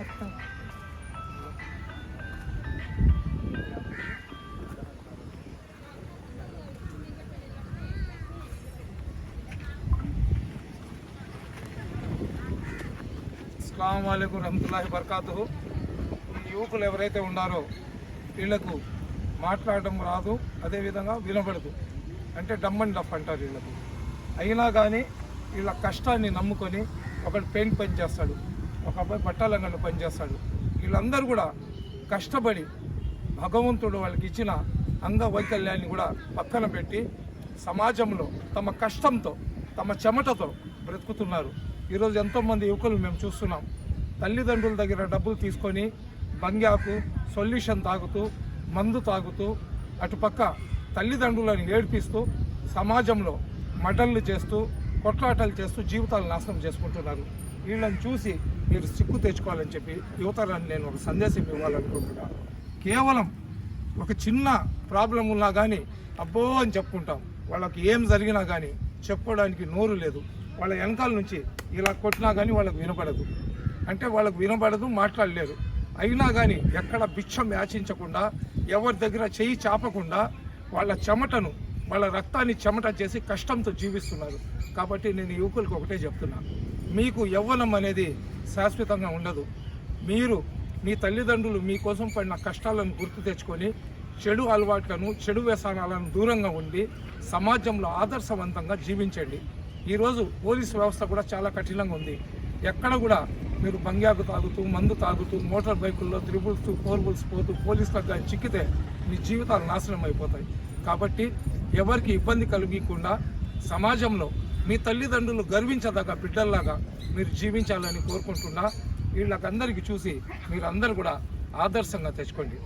అస్సలం వాళ్ళకు రహమతుల్లాహి బర్కాతు యువకులు ఎవరైతే ఉన్నారో వీళ్ళకు మాట్లాడడం రాదు అదేవిధంగా వినబడదు. అంటే డమ్ అండ్ డఫ్ అంటారు వీళ్ళకు. అయినా కానీ వీళ్ళ కష్టాన్ని నమ్ముకొని ఒకడు పెయింట్ పని చేస్తాడు. ఒక అబ్బాయి బట్టాలంగను పనిచేస్తాడు. వీళ్ళందరూ కూడా కష్టపడి భగవంతుడు వాళ్ళకి ఇచ్చిన అంగవైకల్యాన్ని కూడా పక్కన పెట్టి సమాజంలో తమ కష్టంతో తమ చెమటతో బ్రతుకుతున్నారు. ఈరోజు ఎంతోమంది యువకులు మేము చూస్తున్నాం. తల్లిదండ్రుల దగ్గర డబ్బులు తీసుకొని బంగ్యాకు సొల్యూషన్ తాగుతూ మందు తాగుతూ అటుపక్క తల్లిదండ్రులను ఏడిపిస్తూ సమాజంలో మటన్లు చేస్తూ కొట్లాటలు చేస్తూ జీవితాలు నాశనం చేసుకుంటున్నారు. వీళ్ళని చూసి మీరు సిగ్గు తెచ్చుకోవాలని చెప్పి యువతరాన్ని నేను ఒక సందేశం ఇవ్వాలనుకుంటున్నాను. కేవలం ఒక చిన్న ప్రాబ్లం ఉన్నా కానీ అబ్బో అని చెప్పుకుంటాం. వాళ్ళకి ఏం జరిగినా కానీ చెప్పుకోవడానికి నోరు లేదు. వాళ్ళ వెనకాల నుంచి ఇలా కొట్టినా కానీ వాళ్ళకు వినపడదు. అంటే వాళ్ళకు వినపడదు మాట్లాడలేరు. అయినా కానీ ఎక్కడ బిచ్చం యాచించకుండా ఎవరి దగ్గర చెయ్యి చాపకుండా వాళ్ళ చెమటను వాళ్ళ రక్తాన్ని చెమట చేసి కష్టంతో జీవిస్తున్నారు. కాబట్టి నేను యువకులకు ఒకటే చెప్తున్నా. మీకు యవ్వనం అనేది శాశ్వతంగా ఉండదు. మీరు మీ తల్లిదండ్రులు మీకోసం పడిన కష్టాలను గుర్తు తెచ్చుకొని చెడు అలవాట్లను చెడు వ్యసనాలను దూరంగా ఉండి సమాజంలో ఆదర్శవంతంగా జీవించండి. ఈరోజు పోలీస్ వ్యవస్థ కూడా చాలా కఠినంగా ఉంది. ఎక్కడ కూడా మీరు బంగ్యాకు తాగుతూ మందు తాగుతూ మోటార్ బైకుల్లో త్రిబుల్స్ ఫోర్ బుల్స్ పోతూ పోలీసులకు కానీ చిక్కితే మీ జీవితాలు నాశనం అయిపోతాయి. కాబట్టి ఎవరికి ఇబ్బంది కలిగకుండా సమాజంలో మీ తల్లిదండ్రులు గర్వించదగ్గ బిడ్డల్లాగా మీరు జీవించాలని కోరుకుంటున్నా. వీళ్ళకందరికీ చూసి మీరందరూ కూడా ఆదర్శంగా తెచ్చుకోండి.